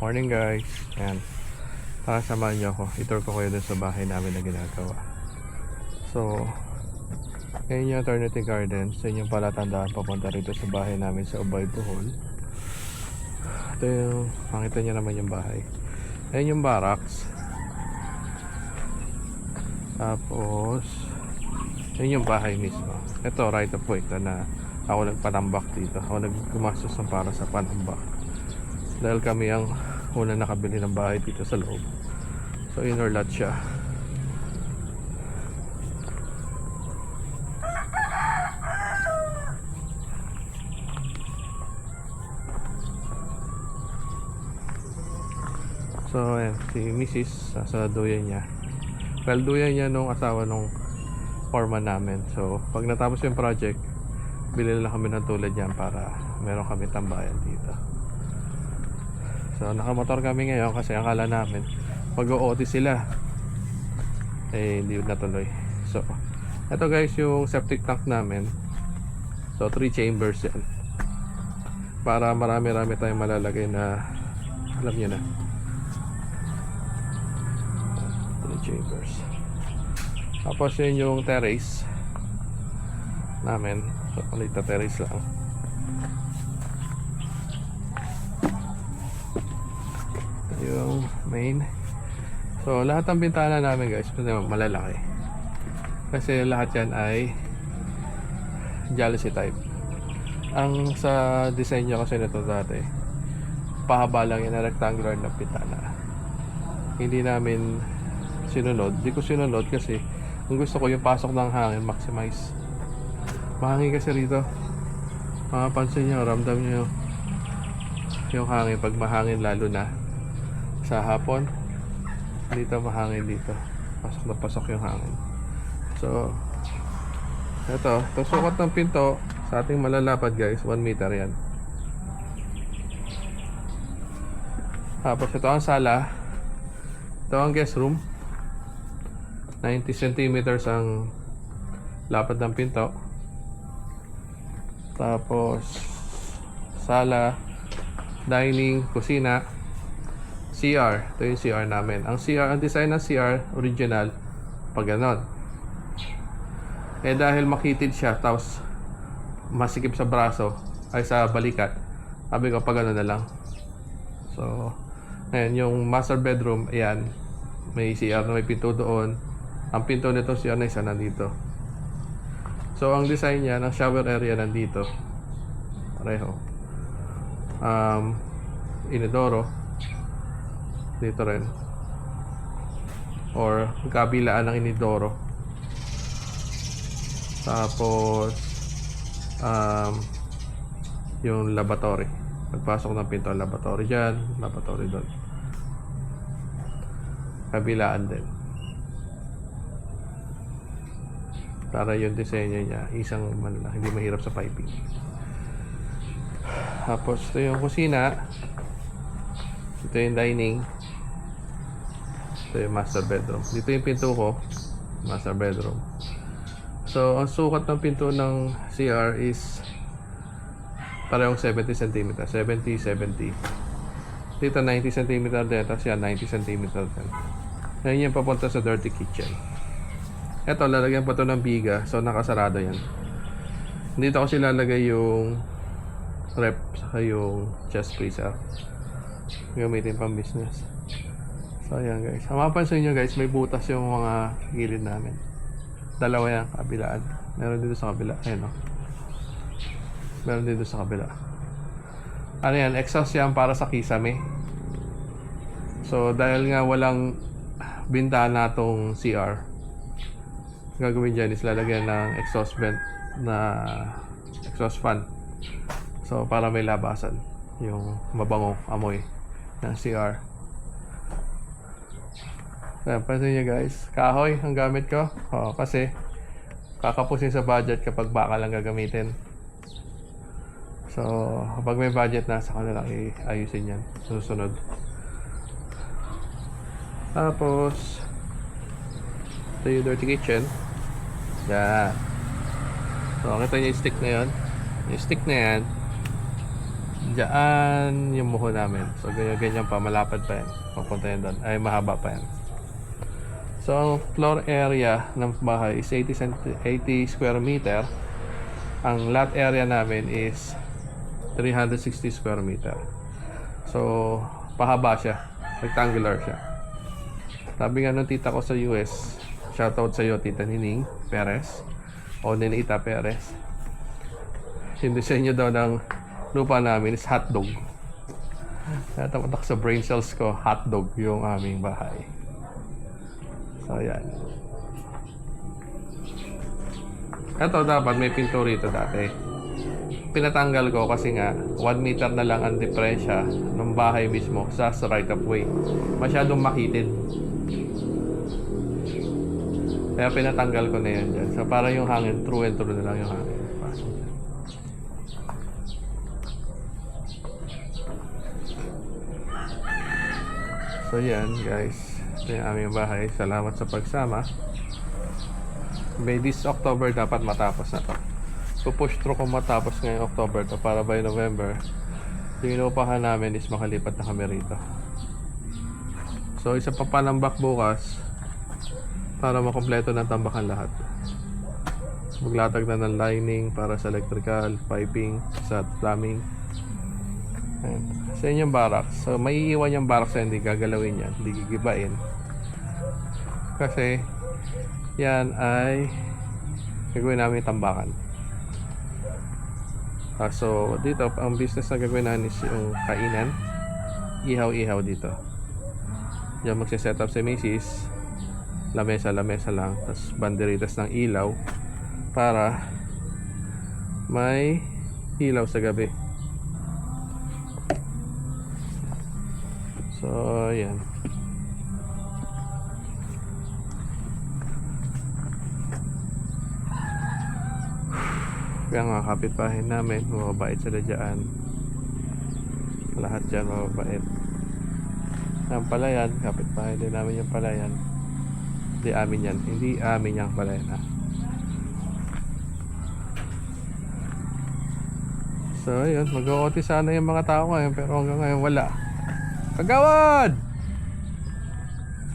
Morning guys. Ayan. Tara samahan niyo ako. Itour ko kayo dun sa bahay namin na ginagawa. So, ngayon yung Eternity Gardens. Yun yung palatandaan papunta rito sa bahay namin sa Ubay, Bohol. Ito yung, makita niyo naman yung bahay. Ayan yung barracks. Tapos, yun yung bahay mismo. Ito, right of way. Na ako nagpanambak dito. Ako naggumastos ng para sa panambak. Dahil kami ang una nakabili ng bahay dito sa loob. So, inner lot siya. So, ayan, si Mrs. nasa duyan niya. Well, duyan niya nung asawa nung foreman namin. So, pag natapos yung project, bilhin lang kami ng tulad yan para meron kami tambayan dito. So, nakamotor kami ngayon kasi akala namin mag-OT sila. Eh, hindi natuloy. So, ito guys yung septic tank namin. So, 3 chambers yan. Para marami-rami tayong malalagay na alam niyo na. 3 chambers. Tapos yun yung terrace namin. So, ulit na terrace lang. Yung main. So, lahat ng bintana namin guys, malalaki. Kasi lahat yan ay jealousy type. Ang sa design niya kasi nito dati, pahaba lang yan na rectangular na bintana. Hindi namin sinunod. Di ko sinunod kasi ang gusto ko yung pasok ng hangin, maximize. Mahangin kasi rito. Makapansin nyo, ramdam nyo yung hangin pag mahangin lalo na sa hapon. Dito mahangin dito. Pasok na pasok yung hangin. So, ito, ito sukat ng pinto sa ating malalapad guys, 1 meter yan. Tapos ito ang sala. Ito ang guest room. 90 centimeters ang lapad ng pinto. Tapos sala, dining, kusina, CR. Ito yung CR namin. Ang CR, ang design ng CR original pag ganon. Eh dahil makitid siya tapos masikip sa braso ay sa balikat. Sabi ko pag ano na lang. So, ayan yung master bedroom, ayan. May CR na may pinto doon. Ang pinto nito CR na isa nandito. So, ang design niya ng shower area nandito. Pareho. Um, inodoro. Dito rin. Or kabilaan ng inidoro. Tapos um, yung laboratory. Pagpasok ng pinto, laboratory dyan, laboratory doon. Kabilaan din. Para yung disenyo niya, isang man hindi mahirap sa piping. Tapos ito yung kusina. Ito yung dining. Ito yung master bedroom. Dito yung pinto ko. Master bedroom. So, ang sukat ng pinto ng CR is parehong 70 cm. 70, 70. Dito 90 cm din. Tapos yan, 90 cm din. Ngayon yung papunta sa dirty kitchen. Ito, lalagyan pa to ng biga. So, nakasarado yan. Dito ko silalagay yung rep saka yung chest freezer. Gamitin pang business. So, ayan guys. Ang mapansin nyo guys, may butas yung mga gilid namin. Dalawa yan, kabilaan. Meron dito sa kabila. Ayan o. Meron dito sa kabila. Ano yan? Exhaust yan para sa kisame. So, dahil nga walang bintana tong CR, gagawin dyan is lalagyan ng exhaust vent na exhaust fan. So, para may labasan yung mabangong amoy ng CR. Ayan, pansin nyo guys, kahoy ang gamit ko. Oo, kasi kakapusin sa budget kapag baka lang gagamitin. So, kapag may budget na, sa kanila iayusin yan. Susunod. Tapos, ito yung dirty kitchen. Yan. So, kita niyo yung stick na yan. Yung stick na yan, Diyan yung muho namin. So, ganyan-ganyan pa. Malapad pa yan. Papunta yan doon. Ay, mahaba pa yan. So, ang floor area ng bahay is 80, centi- 80 square meter. Ang lot area namin is 360 square meter. So, pahaba siya. Rectangular siya. Sabi nga nung tita ko sa US, shoutout sa iyo, Tita Nining Perez. O Ninita Perez. Yung disenyo daw ng lupa namin is hotdog. Natamatak sa brain cells ko, hotdog yung aming bahay. So, yan. Ito dapat may pinto rito dati. Pinatanggal ko kasi nga 1 meter na lang ang diferensya ng bahay mismo sa right of way. Masyadong makitid. Kaya pinatanggal ko na yan dyan. So para yung hangin, true and true na lang yung hangin. So yan guys. Yung aming bahay. Salamat sa pagsama. By this October dapat matapos na to. So push through kung matapos ngayong October to para by November. Yung inuupahan namin is makalipat na kami rito. So isa pa palambak bukas para makompleto ng tambakan lahat. Maglatag na ng lining para sa electrical, piping, sa plumbing. Ayan. Sa inyong barracks. So, may iiwan yung barracks na hindi gagalawin yan. Hindi gigibain. Kasi, yan ay gagawin namin tambakan. Ah, so, dito, ang business na gagawin namin is yung kainan. Ihaw-ihaw dito. Diyan magsiset up si Macy's. Lamesa, lamesa lang. Tapos banderitas ng ilaw para may ilaw sa gabi. So, ayan. Kaya nga kapitbahay namin, mababait sila dyan. Lahat dyan mababait. Ang palayan, kapitbahay din namin yung palayan. Hindi amin yan. Hindi amin yung palayan ha. So, ayun. Mag-OT sana yung mga tao ngayon pero hanggang ngayon wala. Kagawad!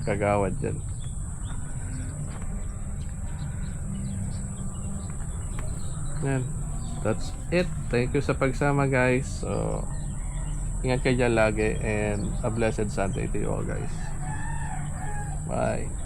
Kagawad dyan. Yan. That's it. Thank you sa pagsama guys. So, ingat kayo dyan lagi and a blessed Sunday to you all guys. Bye.